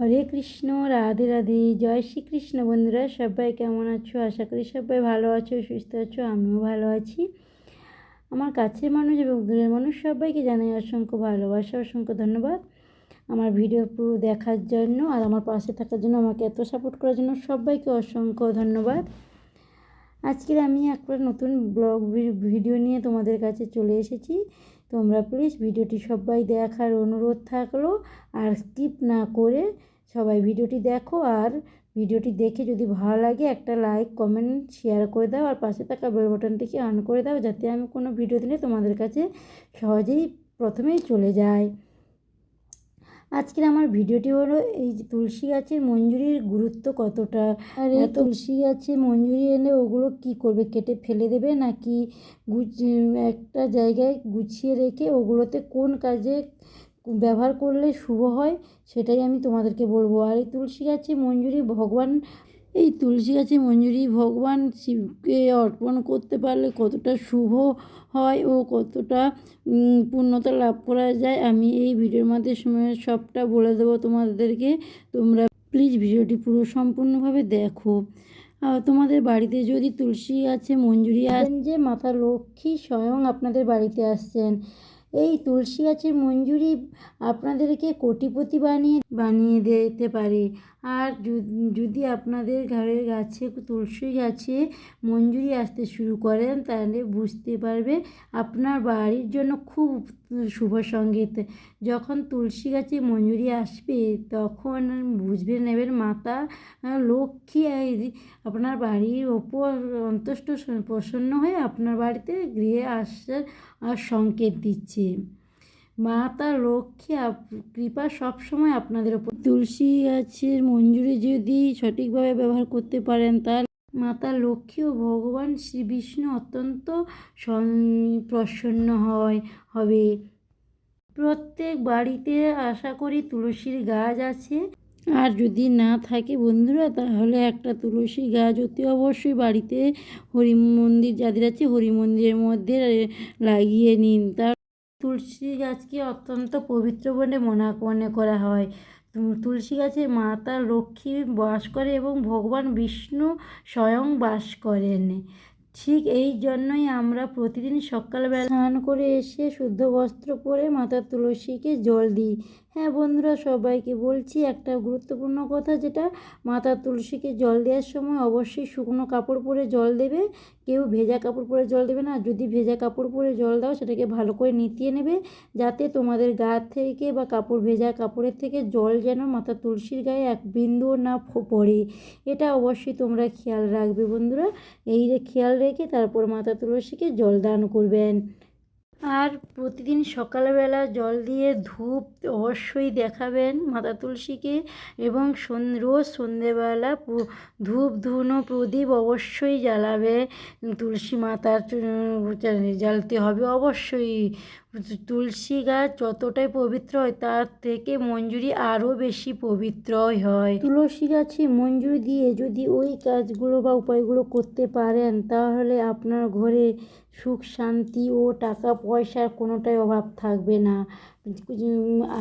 হরে কৃষ্ণ, রাধে রাধে, জয় শ্রীকৃষ্ণ বন্ধুরা, সবাই কেমন আছো? আশা করি সবাই ভালো আছো, সুস্থ আছো, আমিও ভালো আছি। আমার কাছের মানুষ এবং দূরের মানুষ সবাইকে জানাই অসংখ্য ভালোবাসা, অসংখ্য ধন্যবাদ। আমার ভিডিও পুরো দেখার জন্য আর আমার পাশে থাকার জন্য, আমাকে এত সাপোর্ট করার জন্য সবাইকে অসংখ্য ধন্যবাদ। আজকে আমি একটা নতুন ব্লগ ভিডিও নিয়ে তোমাদের কাছে চলে এসেছি। তোমরা প্লিজ ভিডিওটি সবাই দেখার অনুরোধ থাকল। আর স্কিপ না করে সবাই ভিডিওটি দেখো। আর ভিডিওটি দেখে যদি ভালো লাগে একটা লাইক কমেন্ট শেয়ার করে দাও। আর পাশে থাকা বেল বাটনটিকে অন করে দাও। যাতে আমি কোনো ভিডিও দিলে তোমাদের কাছে সহজেই প্রথমেই চলে যায়। আজকের আমার ভিডিওটি হলো এই যে তুলসী গাছের মঞ্জুরির গুরুত্ব কতটা? আর এই তুলসী গাছে মঞ্জুরি এনে ওগুলো কি করবে? কেটে ফেলে দেবে নাকি একটা জায়গায় গুছিয়ে রেখে ওগুলোতে কোন কাজে ব্যবহার করলে শুভ হয়? সেটাই আমি তোমাদেরকে বলব। আর এই তুলসী গাছে মঞ্জুরি ভগবান এই তুলসী গাছে মঞ্জুরি, ভগবান শিবকে অর্পণ করতে পারলে কতটা শুভ হয় ও কতটা পূর্ণতা লাভ করা যায়, আমি এই ভিডিওর মাধ্যমে সবটা বলে দেবো তোমাদেরকে। তোমরা প্লিজ ভিডিওটি পুরো সম্পূর্ণভাবে দেখো। তোমাদের বাড়িতে যদি তুলসী আছে মঞ্জুরি আসেন যে মাতা লক্ষ্মী স্বয়ং আপনাদের বাড়িতে আসছেন। এই তুলসী গাছের মঞ্জুরি আপনাদেরকে কোটিপতি বানিয়ে বানিয়ে দিতে পারে। আর যদি আপনাদের ঘরের গাছে তুলসী গাছে মঞ্জুরি আসতে শুরু করেন, তাহলে বুঝতে পারবে আপনার বাড়ির জন্য খুব শুভ সংগীত যখন তুলসী গাছে মঞ্জুরি আসবে, তখন বুঝবে নেবেন মাতা, লক্ষ্মী আপনার বাড়ির ওপর অন্তুষ্ট প্রসন্ন হয়ে আপনার বাড়িতে গৃহে আসার সংকেত দিচ্ছে। মা তার লক্ষ্মী কৃপা সবসময় আপনাদের ওপর। তুলসী গাছের মঞ্জুরি যদি সঠিকভাবে ব্যবহার করতে পারেন তার মাতা লক্ষ্মী ও ভগবান শ্রী বিষ্ণু অত্যন্ত প্রসন্ন হয়, হবে। প্রত্যেক বাড়িতে আশা করি তুলসীর গাছ আছে। আর যদি না থাকে বন্ধুরা, তাহলে একটা তুলসী গাছ অতি অবশ্যই বাড়িতে হরি মন্দির যাদের আছে হরি মন্দিরের মধ্যে লাগিয়ে নিন। তার তুলসী গাছকে অত্যন্ত পবিত্র বলে মনে মনে করা হয়। তুলসী গাছে মাতা লক্ষ্মী বাস করে এবং ভগবান বিষ্ণু স্বয়ং বাস করেন। ঠিক এই জন্যই আমরা প্রতিদিন সকালবেলা স্নান করে এসে শুদ্ধ বস্ত্র পরে মাতা তুলসীকে জল দিই। হ্যাঁ বন্ধুরা, সবাইকে বলছি একটা গুরুত্বপূর্ণ কথা যেটা, মাতা তুলসীকে জল দেওয়ার সময় অবশ্যই শুকনো কাপড় পরে জল দেবে। কেউ ভেজা কাপড় পরে জল দেবে না যদি ভেজা কাপড় পরে জল দাও সেটাকে ভালো করে নিতিয়ে নেবে, যাতে তোমাদের গা থেকে বা কাপড়, ভেজা কাপড়ের থেকে জল যেন মাতা তুলসীর গায়ে এক বিন্দুও না পড়ে। এটা অবশ্যই তোমরা খেয়াল রাখবে বন্ধুরা। এই খেয়াল রেখে তারপর মাতা তুলসীকে জল দান করবেন। আর প্রতিদিন সকালবেলা জল দিয়ে ধূপ অবশ্যই দেখাবেন মাতা তুলসীকে এবং রোজ সন্ধেবেলা ধূপ, ধুনো, প্রদীপ অবশ্যই জ্বালাবে। তুলসী মাতার জ্বালতে হবে অবশ্যই। তুলসী গাছ যতটাই পবিত্র হয়, তার থেকে মঞ্জুরি আরও বেশি পবিত্র হয়। তুলসী গাছে মঞ্জুরি দিয়ে যদি ওই কাজগুলো বা উপায়গুলো করতে পারেন, তাহলে আপনার ঘরে সুখ, শান্তি ও টাকা পয়সার কোনোটাই অভাব থাকবে না।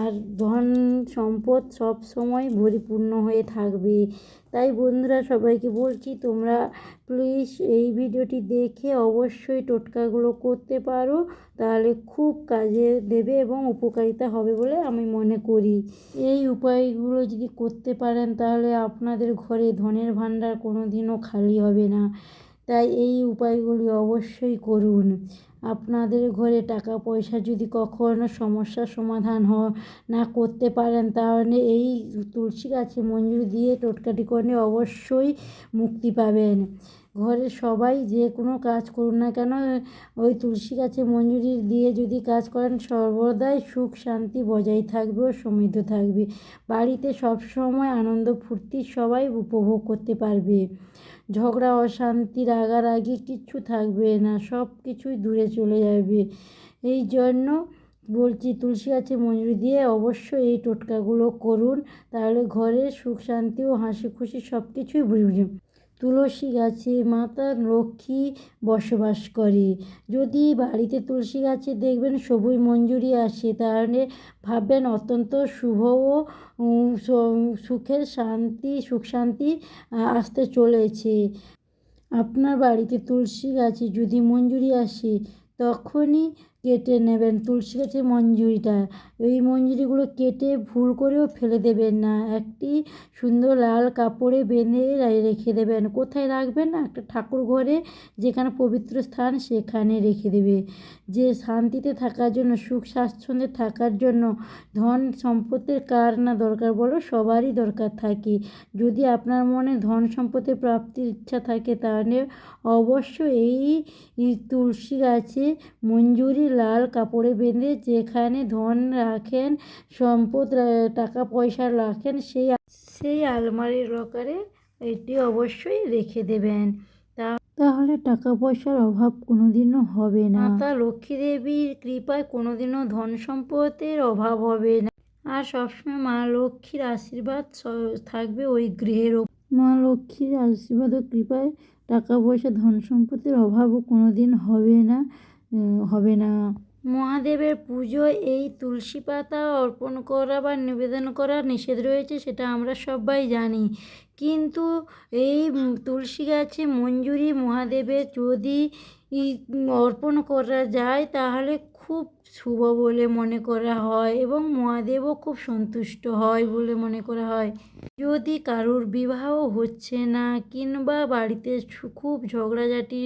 আর ধন সম্পদ সব সময় পরিপূর্ণ হয়ে থাকবে। তাই বন্ধুরা, সবাইকে বলছি, তোমরা প্লিজ এই ভিডিওটি দেখে অবশ্যই টোটকাগুলো করতে পারো, তাহলে খুব কাজে দেবে এবং উপকারিতা হবে বলে আমি মনে করি। এই উপায়গুলো যদি করতে পারেন, তাহলে আপনাদের ঘরে ধনের ভাণ্ডার কোনো দিনও খালি হবে না। তাই এই উপায়গুলি অবশ্যই করুন। আপনাদের ঘরে টাকা পয়সা যদি কখনো সমস্যার সমাধান হ, না করতে পারেন, তাহলে এই তুলসী গাছে মঞ্জুরি দিয়ে টোটকাটি করে অবশ্যই মুক্তি পাবেন। ঘরে সবাই যে কোনো কাজ করুন না কেন, ওই তুলসী গাছে মঞ্জুরি দিয়ে যদি কাজ করেন, সর্বদাই সুখ শান্তি বজায় থাকবে ও সমৃদ্ধ থাকবে। বাড়িতে সবসময় আনন্দ ফুর্তি সবাই উপভোগ করতে পারবে। ঝগড়া, অশান্তি, রাগারাগি কিচ্ছু থাকবে না, সব কিছুই দূরে চলে যাবে। এই জন্য বলছি, তুলসী গাছে মঞ্জুরি দিয়ে অবশ্যই এই টোটকাগুলো করুন, তাহলে ঘরে সুখ, শান্তি ও হাসি খুশি সব কিছুই বুঝবে তুলসী গাছে মাতা লক্ষ্মী বসবাস করে। যদি বাড়িতে তুলসী গাছে দেখবেন সবুজ মঞ্জুরি আসে, তাহলে ভাববেন অত্যন্ত শুভ ও সুখের শান্তি, সুখ শান্তি আসতে চলেছে। আপনার বাড়িতে তুলসী গাছে যদি মঞ্জুরি আসে, তখনই কেটে নেবেন, তুলসী গাছের মঞ্জুরিটা। এই মঞ্জুরিগুলো কেটে ভুল করেও ফেলে দেবেন না। একটি সুন্দর লাল কাপড়ে বেঁধে রেখে দেবেন। কোথায় রাখবেন না? একটা ঠাকুর ঘরে, যেখানে পবিত্র স্থান সেখানে রেখে দেবে। যে শান্তিতে থাকার জন্য, সুখ স্বাচ্ছন্দ্যে থাকার জন্য ধন সম্পদের কার না দরকার বলো? সবারই দরকার থাকে। যদি আপনার মনে ধন সম্পদের প্রাপ্তির ইচ্ছা থাকে, তাহলে অবশ্যই এই এই তুলসী গাছে মঞ্জুরি লাল কাপড়ে বেঁধে যেখানে ধন রাখেন, সম্পদ টাকা পয়সা রাখেন, সেই সেই আলমারির লকারে এটি অবশ্যই রেখে দেবেন। তা তাহলে টাকা পয়সার অভাব কোনোদিনও হবে না। তা লক্ষ্মী দেবীর কৃপায় কোনোদিনও ধন সম্পদের অভাব হবে না। আর সবসময় মা লক্ষ্মীর আশীর্বাদ থাকবে ওই গৃহের মা লক্ষ্মীর আশীর্বাদ ও কৃপায় টাকা পয়সা ধন সম্পত্তির অভাবও কোনোদিন হবে না। হবে না। মহাদেবের পুজো এই তুলসী পাতা অর্পণ করা বা নিবেদন করা নিষেধ রয়েছে, সেটা আমরা সবাই জানি। কিন্তু এই তুলসী গাছে মঞ্জুরি মহাদেবের যদি অর্পণ করা যায় তাহলে খুব শুভ বলে মনে করা হয় এবং মহাদেবও খুব সন্তুষ্ট হয় বলে মনে করা হয়। যদি কারোর বিবাহ হচ্ছে না কিংবা বাড়িতে খুব ঝগড়াঝাটি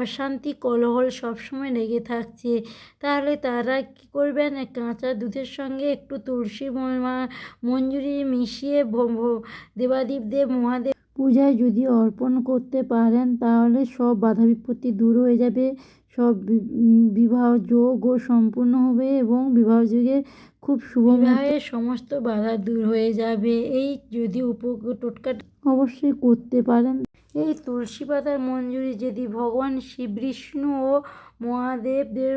অশান্তি, কলহল সবসময় লেগে থাকছে, তাহলে তারা কী করবেন? কাঁচা দুধের সঙ্গে একটু তুলসী মঞ্জুরি মিশিয়ে দেবাদিদেব মহাদেব পূজায় যদি অর্পণ করতে পারেন তাহলে সব বাধা বিপত্তি দূর হয়ে যাবে। সব বিবাহ যোগও সম্পূর্ণ হবে এবং বিবাহ যোগে খুব শুভ বিবাহের সমস্ত বাধা দূর হয়ে যাবে। এই যদি উপ টোটকা অবশ্যই করতে পারেন। এই তুলসী পাতার মঞ্জুরি যদি ভগবান শিব বিষ্ণু ও মহাদেবদের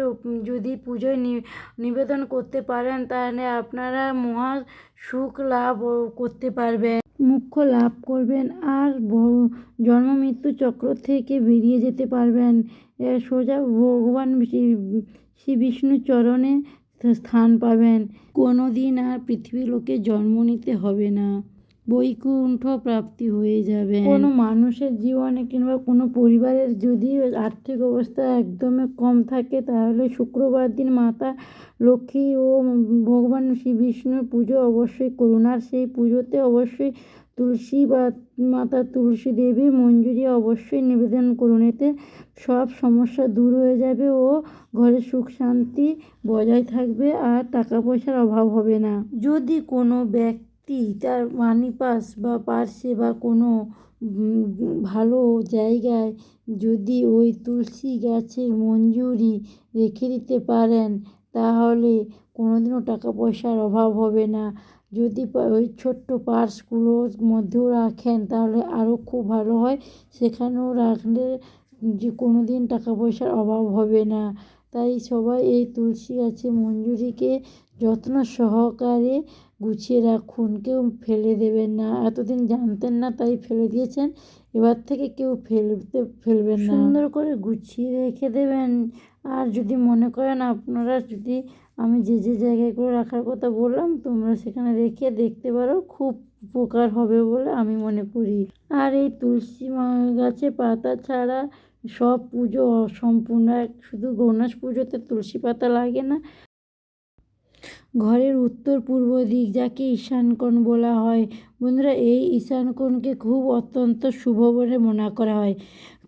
যদি পুজোয় নিবেদন করতে পারেন তাহলে আপনারা মহা সুখ লাভ করতে পারবেন। মুখ্য লাভ করবেন আর জন্ম মৃত্যু চক্র থেকে বেরিয়ে যেতে পারবেন। সোজা ভগবান শ্রী- বিষ্ণু চরণে স্থান পাবেন। কোনো দিন আর পৃথিবী লোকে জন্ম নিতে হবে না। বৈকুণ্ঠ প্রাপ্তি হয়ে যাবে। কোনো মানুষের জীবনে কিংবা কোনো পরিবারের যদি আর্থিক অবস্থা একদমই কম থাকে তাহলে শুক্রবার দিন মাতা লক্ষ্মী ও ভগবান শ্রী বিষ্ণুর পুজো অবশ্যই করুন। আর সেই পুজোতে অবশ্যই তুলসী বা মাতা তুলসী দেবীর মঞ্জুরি অবশ্যই নিবেদন করুন। এতে সব সমস্যা দূর হয়ে যাবে ও ঘরে সুখ শান্তি বজায় থাকবে আর টাকা পয়সার অভাব হবে না। যদি কোনো ব্যক্তি তার মানি পাস বা পার্সে বা কোনো ভালো জায়গায় যদি ওই তুলসী গাছের মঞ্জুরি রেখে দিতে পারেন, তাহলে কোনোদিনও টাকা পয়সার অভাব হবে না। যদি ওই ছোট্ট পার্সগুলোর মধ্যেও রাখেন, তাহলে আরও খুব ভালো হয়। সেখানেও রাখলে যে কোনো দিন টাকা পয়সার অভাব হবে না। তাই সবাই এই তুলসী গাছের মঞ্জুরিকে যত্ন সহকারে গুছিয়ে রাখুন। কেউ ফেলে দেবেন না। এতদিন জানতেন না, তাই ফেলে দিয়েছেন। এবার থেকে কেউ ফেলতে, ফেলবেন না। সুন্দর করে গুছিয়ে রেখে দেবেন। আর যদি মনে করেন আপনারা যদি আমি যে যে জায়গাগুলো রাখার কথা বললাম, তোমরা সেখানে রেখে দেখতে পারো, খুব উপকার হবে বলে আমি মনে করি। আর এই তুলসী গাছে পাতা ছাড়া সব পুজো অসম্পূর্ণ শুধু গণেশ পুজোতে তুলসী পাতা লাগে না। ঘরের উত্তর পূর্ব দিক যাকে ঈশানকোণ বলা হয়। বন্ধুরা, এই ঈশানকোণকে খুব অত্যন্ত শুভ বলে মনে করা হয়।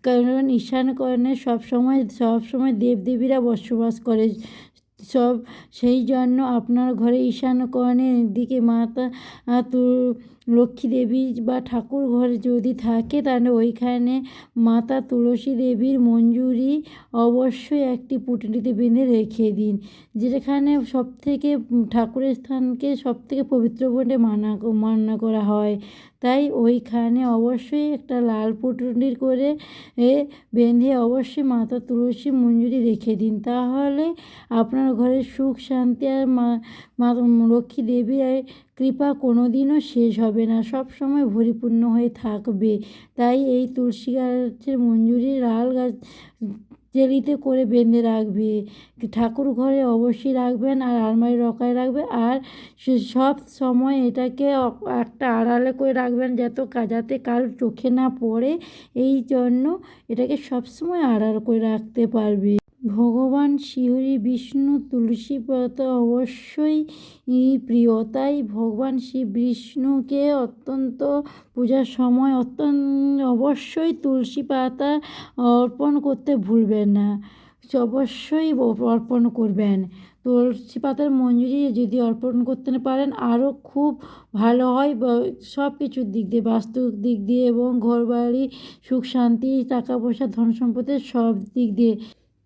কারণ ঈশানকোণে সবসময় সবসময় দেবদেবীরা বসবাস করে। সব সেই জন্য আপনার ঘরে ঈশান কোণের দিকে মাতা লক্ষ্মী দেবী বা ঠাকুর ঘর যদি থাকে, তাহলে ওইখানে মাতা তুলসী দেবীর মঞ্জুরি অবশ্যই একটি পুটলিতে বেঁধে রেখে দিন, যেখানে সব থেকে ঠাকুরের স্থানকে সব থেকে পবিত্র বলে মানা, মান্য করা হয়। তাই ওইখানে অবশ্যই একটা লাল পুটুলির করে এ বেঁধে অবশ্যই মাতা তুলসী মঞ্জুরি রেখে দিন। তাহলে আপনার ঘরে সুখ, শান্তি আর মা লক্ষ্মী দেবীর কৃপা কোনোদিনও শেষ হবে না। সব সময় পরিপূর্ণ হয়ে থাকবে। তাই এই তুলসী গাছের মঞ্জুরি, লাল গাছ জেলিতে করে বেঁধে রাখবে। ঠাকুর ঘরে অবশ্যই রাখবেন আর আলমারি রকায় রাখবে আর সব সময় এটাকে একটা আড়ালে করে রাখবেন যাতে যাতে কারোর চোখে না পড়ে। এই জন্য এটাকে সবসময় আড়াল করে রাখতে পারবে। ভগবান শ্রীহরি বিষ্ণু, তুলসী পাতা অবশ্যই প্রিয়। তাই ভগবান শ্রী বিষ্ণুকে অত্যন্ত পূজার সময় অত্যন্ত অবশ্যই তুলসী পাতা অর্পণ করতে ভুলবেন না। অবশ্যই অর্পণ করবেন। তুলসী পাতার মঞ্জুরি যদি অর্পণ করতে পারেন আরও খুব ভালো হয়। সব কিছুর দিক দিয়ে, বাস্তু দিক দিয়ে এবং ঘর বাড়ি সুখ, শান্তি, টাকা পয়সা, ধন সম্পদের সব দিক দিয়ে।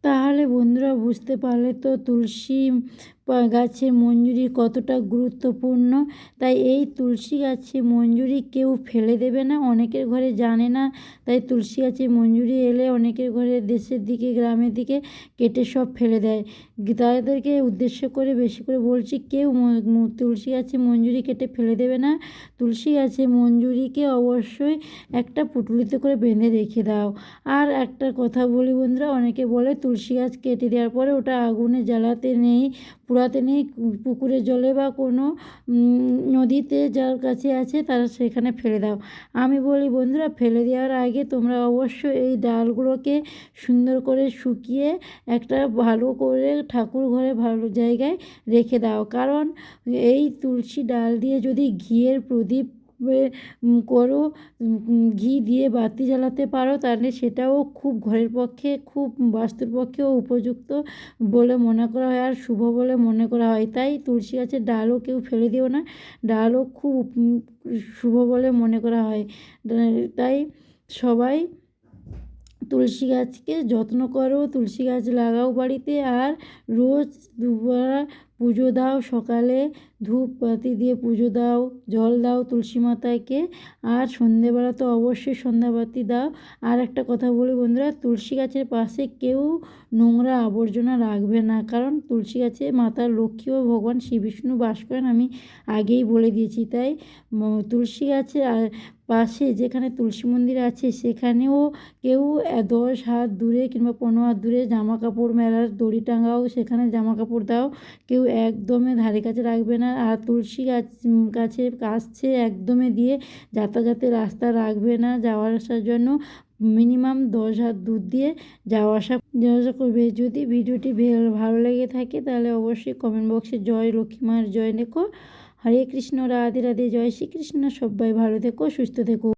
তাহলে বন্ধুরা বুঝতে পারলে তো তুলসী গাছের মঞ্জুরি কতটা গুরুত্বপূর্ণ? তাই এই তুলসী গাছে মঞ্জুরি কেউ ফেলে দেবে না, অনেকের ঘরে জানে না। তাই তুলসী গাছে মঞ্জুরি এলে অনেকের ঘরে দেশের দিকে, গ্রামের দিকে কেটে সব ফেলে দেয়। তাদেরকে উদ্দেশ্য করে, বেশি করে বলছি, কেউ তুলসী গাছে মঞ্জুরি কেটে ফেলে দেবে না। তুলসী গাছে মঞ্জুরিকে অবশ্যই একটা পুটুলিতে করে বেঁধে রেখে দাও। আর একটা কথা বলি বন্ধুরা, অনেকে বলে তুলসী গাছ কেটে দেওয়ার পরে ওটা আগুনে জ্বালাতে নেই পোড়াতে নেই, পুকুরে জলে বা কোনো নদীতে যার কাছে আছে তারা সেখানে ফেলে দাও। আমি বলি, বন্ধুরা, ফেলে দেওয়ার আগে তোমরা অবশ্যই এই ডালগুলোকে সুন্দর করে শুকিয়ে একটা ভালো করে ঠাকুর ঘরে ভালো জায়গায় রেখে দাও। কারণ এই তুলসী ডাল দিয়ে যদি ঘিয়ের প্রদীপ করো ঘি দিয়ে বাতি জ্বালাতে পারো তাহলে সেটাও খুব ঘরের পক্ষে খুব বাস্তুর পক্ষেও উপযুক্ত বলে মনে করা হয় আর শুভ বলে মনে করা হয়। তাই তুলসী গাছের ডালও কেউ ফেলে দিও না, ডালও খুব শুভ বলে মনে করা হয়। তাই সবাই তুলসী গাছকে যত্ন করো, তুলসী গাছ লাগাও বাড়িতে আর রোজ দুবার পুজো দাও। সকালে ধূপ বাতি দিয়ে পুজো দাও, জল দাও তুলসী মাতাকে। আর সন্ধেবেলা তো অবশ্যই সন্ধ্যাবাতি দাও। আর একটা কথা বলি বন্ধুরা, তুলসী গাছের পাশে কেউ নোংরা আবর্জনা রাখবে না। কারণ তুলসী গাছে মাতা লক্ষ্মী ও ভগবান শ্রী বিষ্ণু বাস করেন আমি আগেই বলে দিয়েছি। তাই তুলসী গাছের পাশে যেখানে তুলসী মন্দির আছে, সেখানেও কেউ দশ হাত দূরে কিংবা পনেরো হাত দূরে জামা কাপড় মেলার দড়ি টাঙাও, সেখানে জামা কাপড় দাও। কেউ একদমই ধারে কাছে রাখবে না আর তুলসী গাছ গাছে কাছে একদমই দিয়ে যাতায়াতের রাস্তা রাখবে না। যাওয়ার আসার জন্য মিনিমাম দশ হাত দূর দিয়ে যাওয়া আসা যাওয়া আসা করবে। যদি ভিডিওটি ভালো লেগে থাকে তাহলে অবশ্যই কমেন্ট বক্সে জয় লক্ষ্মী মার জয় লেখো। হরে কৃষ্ণ রাধে রাধে জয় শ্রীকৃষ্ণ। সবাই ভালো থেকো সুস্থ থেকো।